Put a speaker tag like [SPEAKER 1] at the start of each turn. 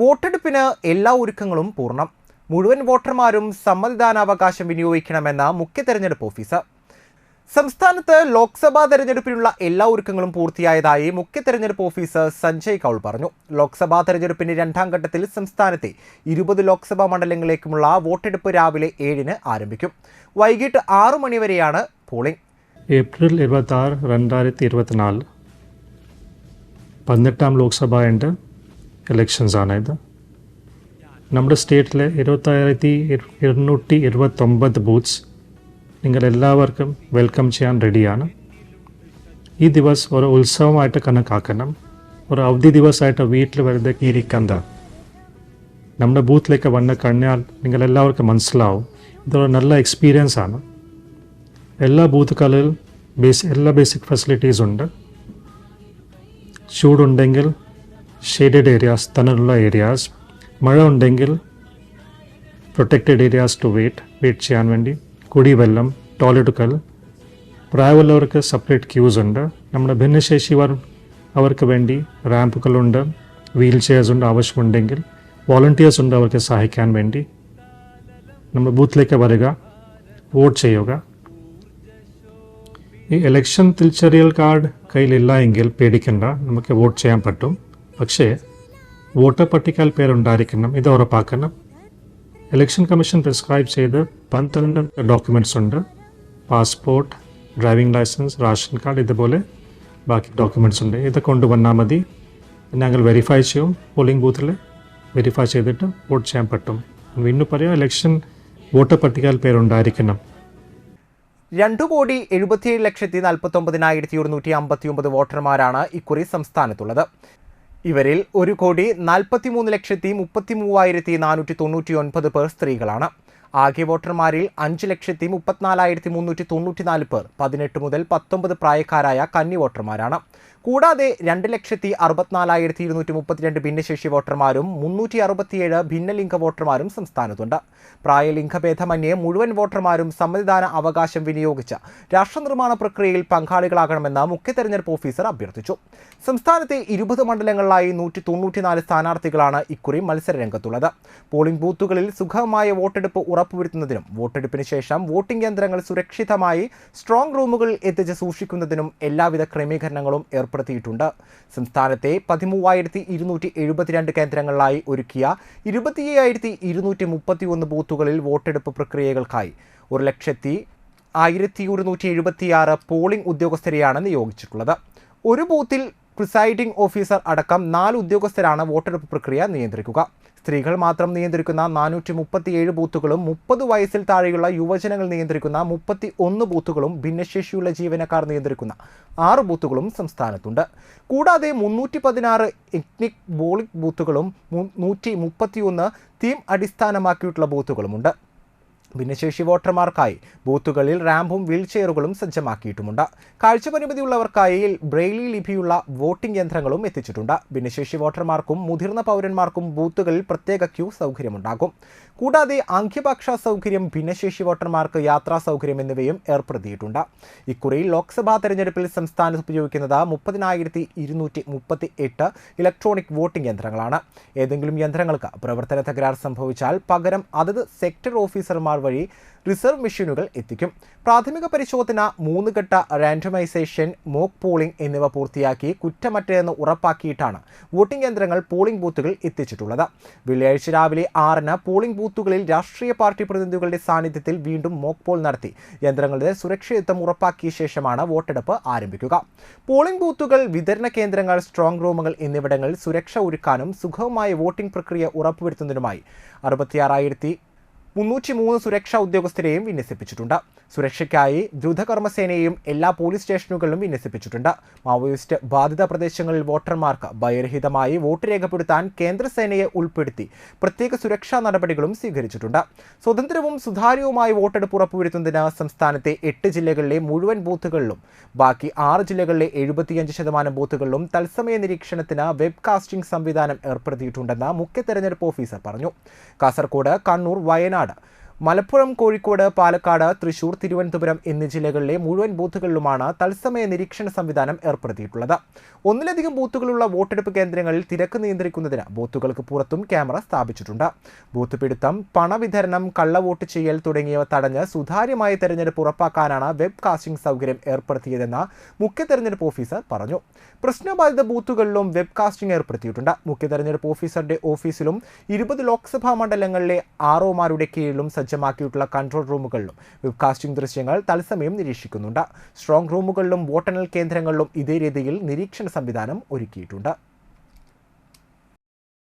[SPEAKER 1] വോട്ടെടുപ്പിന് എല്ലാ ഒരുക്കങ്ങളും പൂർണം. മുഴുവൻ വോട്ടർമാരും സമ്മതിദാനാവകാശം വിനിയോഗിക്കണമെന്ന മുഖ്യ തെരഞ്ഞെടുപ്പ് ഓഫീസർ. സംസ്ഥാനത്ത് ലോക്സഭാ തെരഞ്ഞെടുപ്പിനുള്ള എല്ലാ ഒരുക്കങ്ങളും പൂർത്തിയായതായി മുഖ്യ തെരഞ്ഞെടുപ്പ് ഓഫീസർ സഞ്ജയ് കൗൾ പറഞ്ഞു. ലോക്സഭാ തെരഞ്ഞെടുപ്പിന്റെ രണ്ടാം ഘട്ടത്തിൽ സംസ്ഥാനത്തെ ഇരുപത് ലോക്സഭാ മണ്ഡലങ്ങളിലേക്കുമുള്ള വോട്ടെടുപ്പ് രാവിലെ ഏഴിന് ആരംഭിക്കും. വൈകിട്ട് ആറു മണിവരെയാണ് പോളിംഗ്.
[SPEAKER 2] ഏപ്രിൽ ഇരുപത്തി ആറ് രണ്ടായിരത്തി ഇരുപത്തിനാല് പതിനെട്ടാം ലോക്സഭയുടെ ഇലക്ഷൻസാണ് ഇത്. നമ്മുടെ സ്റ്റേറ്റിലെ ഇരുപത്തായിരത്തി ഇരുന്നൂറ്റി ഇരുപത്തൊമ്പത് ബൂത്ത്സ് നിങ്ങൾ എല്ലാവർക്കും വെൽക്കം ചെയ്യാൻ റെഡിയാണ് ഈ ദിവസം ഒരു ഉത്സവമായിട്ട് കണക്കാക്കണം. ഒരു അവധി ദിവസമായിട്ട് വീട്ടിൽ വെറുതെ ഇരിക്കണ്ട. നമ്മുടെ ബൂത്തിലേക്ക് വന്ന് കഴിഞ്ഞാൽ നിങ്ങൾ എല്ലാവർക്കും മനസ്സിലാവും. ഇതൊരു നല്ല എക്സ്പീരിയൻസ് ആണ്. എല്ലാ ബൂത്തുകളിൽ ബേസ് എല്ലാ ബേസിക് ഫെസിലിറ്റീസ് ഉണ്ട്. ചൂടുണ്ടെങ്കിൽ ഷെയ്ഡഡ് ഏരിയാസ് തണലുള്ള ഏരിയാസ് മഴ ഉണ്ടെങ്കിൽ protected areas to wait wait ചെയ്യാൻ വേണ്ടി. കുടിവെള്ളം ടോയ്ലറ്റുകൾ പ്രായമുള്ളവർക്ക് സെപ്പറേറ്റ് ക്യൂസ് ഉണ്ട്. നമ്മുടെ ഭിന്നശേഷിവർ അവർക്ക് വേണ്ടി റാമ്പുകളുണ്ട് വീൽ ചെയർസ് ഉണ്ട് ആവശ്യമുണ്ടെങ്കിൽ. വോളണ്ടിയേഴ്സ് ഉണ്ട് അവർക്ക് സഹായിക്കാൻ വേണ്ടി. നമ്മൾ ബൂത്തിലേക്ക് വരിക വോട്ട് ചെയ്യുക. ഈ ഇലക്ഷൻ തിരിച്ചറിയൽ കാർഡ് കയ്യിലില്ല എങ്കിൽ പേടിക്കണ്ട. നമുക്ക് വോട്ട് ചെയ്യാൻ പറ്റും. പക്ഷേ വോട്ടർ പട്ടികയിൽ പേരുണ്ടായിരിക്കണം ഇത് ഉറപ്പാക്കണം. ഇലക്ഷൻ കമ്മീഷൻ പ്രിസ്ക്രൈബ് ചെയ്ത് പന്ത്രണ്ട് ഡോക്യുമെന്റ്സ് ഉണ്ട്. Passport driving licence ration card ഇതുപോലെ ബാക്കി ഡോക്യുമെന്റ്സ് ഉണ്ട്. ഇത് കൊണ്ടുവന്നാൽ മതി. ഞങ്ങൾ വെരിഫൈ ചെയ്യും. പോളിംഗ് ബൂത്തിൽ വെരിഫൈ ചെയ്തിട്ട് വോട്ട് ചെയ്യാൻ പറ്റും. വീണ്ടും പറയാം ഇലക്ഷൻ വോട്ടർ പട്ടികയിൽ പേരുണ്ടായിരിക്കണം.
[SPEAKER 1] രണ്ടു കോടി എഴുപത്തിയേഴ് ലക്ഷത്തി നാൽപ്പത്തി ഒമ്പതിനായിരത്തി ഒരുന്നൂറ്റി അമ്പത്തി ഒമ്പത് വോട്ടർമാരാണ് ഇക്കുറി സംസ്ഥാനത്തുള്ളത്. ഇവരിൽ ഒരു കോടി നാൽപ്പത്തിമൂന്ന് ലക്ഷത്തി മുപ്പത്തി മൂവായിരത്തി നാനൂറ്റി തൊണ്ണൂറ്റി ഒൻപത് പേർ സ്ത്രീകളാണ്. ആകെ വോട്ടർമാരിൽ അഞ്ച് ലക്ഷത്തി മുപ്പത്തിനാലായിരത്തി മുന്നൂറ്റി തൊണ്ണൂറ്റിനാല് പേർ പതിനെട്ട് മുതൽ പത്തൊമ്പത് പ്രായക്കാരായ കന്നി വോട്ടർമാരാണ്. കൂടാതെ രണ്ട് ലക്ഷത്തി അറുപത്തിനാലായിരത്തി ഇരുന്നൂറ്റി മുപ്പത്തിരണ്ട് ഭിന്നശേഷി വോട്ടർമാരും മുന്നൂറ്റി അറുപത്തിയേഴ് ഭിന്നലിംഗ വോട്ടർമാരും സംസ്ഥാനത്തുണ്ട്. പ്രായലിംഗഭേദമന്യേ മുഴുവൻ വോട്ടർമാരും സമ്മതിദാന അവകാശം വിനിയോഗിച്ച് രാഷ്ട്രനിർമ്മാണ പ്രക്രിയയിൽ പങ്കാളികളാകണമെന്ന് മുഖ്യ തെരഞ്ഞെടുപ്പ് ഓഫീസർ അഭ്യർത്ഥിച്ചു. സംസ്ഥാനത്തെ ഇരുപത് മണ്ഡലങ്ങളിലായി നൂറ്റി തൊണ്ണൂറ്റിനാല് സ്ഥാനാർത്ഥികളാണ് ഇക്കുറി മത്സരരംഗത്തുള്ളത്. പോളിംഗ് ബൂത്തുകളിൽ സുഗമമായ വോട്ടെടുപ്പ് ഉറപ്പുവരുത്തുന്നതിനും വോട്ടെടുപ്പിന് ശേഷം വോട്ടിംഗ് യന്ത്രങ്ങൾ സുരക്ഷിതമായി സ്ട്രോങ് റൂമുകളിൽ എത്തിച്ച് സൂക്ഷിക്കുന്നതിനും എല്ലാവിധ ക്രമീകരണങ്ങളും ഏർപ്പെടുത്തിയിട്ടുണ്ട് സംസ്ഥാനത്തെ പതിമൂവായിരത്തി ഇരുന്നൂറ്റി എഴുപത്തിരണ്ട് കേന്ദ്രങ്ങളിലായി ഒരുക്കിയ ഇരുപത്തിയ്യായിരത്തി ഇരുന്നൂറ്റി മുപ്പത്തി ഒന്ന് ബൂത്തുകളിൽ വോട്ടെടുപ്പ് പ്രക്രിയകൾക്കായി ഒരു ലക്ഷത്തി ആയിരത്തി ഒരുന്നൂറ്റി എഴുപത്തിയാറ് പോളിംഗ് ഉദ്യോഗസ്ഥരെയാണ് നിയോഗിച്ചിട്ടുള്ളത്. ഒരു ബൂത്തിൽ പ്രിസൈഡിംഗ് ഓഫീസർ അടക്കം നാല് ഉദ്യോഗസ്ഥരാണ് വോട്ടെടുപ്പ് പ്രക്രിയ നിയന്ത്രിക്കുക. സ്ത്രീകൾ മാത്രം നിയന്ത്രിക്കുന്ന നാനൂറ്റി മുപ്പത്തിയേഴ് ബൂത്തുകളും മുപ്പത് വയസ്സിൽ താഴെയുള്ള യുവജനങ്ങൾ നിയന്ത്രിക്കുന്ന മുപ്പത്തി ഒന്ന് ബൂത്തുകളും ഭിന്നശേഷിയുള്ള ജീവനക്കാർ നിയന്ത്രിക്കുന്ന ആറ് ബൂത്തുകളും സംസ്ഥാനത്തുണ്ട്. കൂടാതെ മുന്നൂറ്റി പതിനാറ് എത്നിക് ബോളിക് ബൂത്തുകളും നൂറ്റി മുപ്പത്തിയൊന്ന് തീം അടിസ്ഥാനമാക്കിയിട്ടുള്ള ബൂത്തുകളുമുണ്ട്. ഭിന്നശേഷി വോട്ടർമാർക്കായി ബൂത്തുകളിൽ റാമ്പും വീൽചെയറുകളും സജ്ജമാക്കിയിട്ടുമുണ്ട്. കാഴ്ച പരിമിതിയുള്ളവർക്കായി ബ്രെയിലി ലിപിയുള്ള വോട്ടിംഗ് യന്ത്രങ്ങളും എത്തിച്ചിട്ടുണ്ട്. ഭിന്നശേഷി വോട്ടർമാർക്കും മുതിർന്ന പൗരന്മാർക്കും ബൂത്തുകളിൽ പ്രത്യേക ക്യൂ സൗകര്യമുണ്ടാകും. കൂടാതെ ആംഗ്യഭാഷാ സൗകര്യം ഭിന്നശേഷി വോട്ടർമാർക്ക് യാത്രാ സൗകര്യം എന്നിവയും ഏർപ്പെടുത്തിയിട്ടുണ്ട്. ഇക്കുറി ലോക്സഭാ തെരഞ്ഞെടുപ്പിൽ സംസ്ഥാനത്ത് ഉപയോഗിക്കുന്നത് മുപ്പതിനായിരത്തി ഇരുന്നൂറ്റി മുപ്പത്തി എട്ട് ഇലക്ട്രോണിക് വോട്ടിംഗ് യന്ത്രങ്ങളാണ്. ഏതെങ്കിലും യന്ത്രങ്ങൾക്ക് പ്രവർത്തന തകരാർ സംഭവിച്ചാൽ പകരം അതത് സെക്ടർ ഓഫീസർമാർ വഴി റിസർവ് മെഷീനുകൾ എത്തിക്കും. പ്രാഥമിക പരിശോധന മൂന്ന് ഘട്ട റാൻഡമൈസേഷൻ മോക്ക് പോളിംഗ് എന്നിവ പൂർത്തിയാക്കി കുറ്റമറ്റെന്ന് ഉറപ്പാക്കിയിട്ടാണ് വോട്ടിംഗ് യന്ത്രങ്ങൾ പോളിംഗ് ബൂത്തുകൾ എത്തിച്ചിട്ടുള്ളത്. വെള്ളിയാഴ്ച രാവിലെ ആറിന് പോളിംഗ് ബൂത്തുകളിൽ രാഷ്ട്രീയ പാർട്ടി പ്രതിനിധികളുടെ സാന്നിധ്യത്തിൽ വീണ്ടും മോക്ക് പോൾ നടത്തി. യന്ത്രങ്ങളുടെ സുരക്ഷിതത്വം ഉറപ്പാക്കിയ ശേഷമാണ് വോട്ടെടുപ്പ് ആരംഭിക്കുക. പോളിംഗ് ബൂത്തുകൾ വിതരണ കേന്ദ്രങ്ങൾ സ്ട്രോങ് റൂമുകൾ എന്നിവിടങ്ങളിൽ സുരക്ഷ ഒരുക്കാനും സുഗമമായ വോട്ടിംഗ് പ്രക്രിയ ഉറപ്പുവരുത്തുന്നതിനുമായി അറുപത്തിയാറായിരത്തി മുന്നൂറ്റി മൂന്ന് സുരക്ഷാ ഉദ്യോഗസ്ഥരെയും വിന്യസിപ്പിച്ചിട്ടുണ്ട്. സുരക്ഷയ്ക്കായി ദ്രുതകർമ്മസേനയെയും എല്ലാ പോലീസ് സ്റ്റേഷനുകളിലും വിന്യസിപ്പിച്ചിട്ടുണ്ട്. മാവോയിസ്റ്റ് ബാധിത പ്രദേശങ്ങളിൽ വോട്ടർമാർക്ക് ഭയരഹിതമായി വോട്ട് രേഖപ്പെടുത്താൻ കേന്ദ്രസേനയെ ഉൾപ്പെടുത്തി പ്രത്യേക സുരക്ഷാ നടപടികളും സ്വീകരിച്ചിട്ടുണ്ട്. സ്വതന്ത്രവും സുതാര്യവുമായ വോട്ടെടുപ്പ് ഉറപ്പുവരുത്തുന്നതിന് സംസ്ഥാനത്തെ എട്ട് ജില്ലകളിലെ മുഴുവൻ ബൂത്തുകളിലും ബാക്കി ആറ് ജില്ലകളിലെ എഴുപത്തിയഞ്ച് ശതമാനം ബൂത്തുകളിലും തത്സമയ നിരീക്ഷണത്തിന് വെബ്കാസ്റ്റിംഗ് സംവിധാനം ഏർപ്പെടുത്തിയിട്ടുണ്ടെന്ന് മുഖ്യ തെരഞ്ഞെടുപ്പ് ഓഫീസർ പറഞ്ഞു. കാസർകോട് കണ്ണൂർ വയനാട് Canada മലപ്പുറം കോഴിക്കോട് പാലക്കാട് തൃശൂർ തിരുവനന്തപുരം എന്നീ ജില്ലകളിലെ മുഴുവൻ ബൂത്തുകളിലുമാണ് തത്സമയ നിരീക്ഷണ സംവിധാനം ഏർപ്പെടുത്തിയിട്ടുള്ളത്. ഒന്നിലധികം ബൂത്തുകളുള്ള വോട്ടെടുപ്പ് കേന്ദ്രങ്ങളിൽ തിരക്ക് നിയന്ത്രിക്കുന്നതിന് ബൂത്തുകൾക്ക് പുറത്തും ക്യാമറ സ്ഥാപിച്ചിട്ടുണ്ട്. ബൂത്ത് പിടുത്തം പണവിതരണം കള്ളവോട്ട് ചെയ്യൽ തുടങ്ങിയവ തടഞ്ഞ് സുതാര്യമായ തെരഞ്ഞെടുപ്പ് ഉറപ്പാക്കാനാണ് വെബ് കാസ്റ്റിംഗ് സൗകര്യം ഏർപ്പെടുത്തിയതെന്ന് മുഖ്യ തെരഞ്ഞെടുപ്പ് ഓഫീസർ പറഞ്ഞു. പ്രശ്നബാധിത ബൂത്തുകളിലും വെബ് കാസ്റ്റിംഗ് ഏർപ്പെടുത്തിയിട്ടുണ്ട്. മുഖ്യ തെരഞ്ഞെടുപ്പ് ഓഫീസറുടെ ഓഫീസിലും ഇരുപത് ലോക്സഭാ മണ്ഡലങ്ങളിലെ ആർഒമാരുടെ കീഴിലും സജ്ജമാക്കിയിട്ടുള്ള കൺട്രോൾ റൂമുകളിലും വെബ്കാസ്റ്റിംഗ് ദൃശ്യങ്ങൾ തത്സമയം നിരീക്ഷിക്കുന്നുണ്ട്. സ്ട്രോങ് റൂമുകളിലും വോട്ടെണ്ണൽ കേന്ദ്രങ്ങളിലും ഇതേ രീതിയിൽ നിരീക്ഷണ സംവിധാനം ഒരുക്കിയിട്ടുണ്ട്.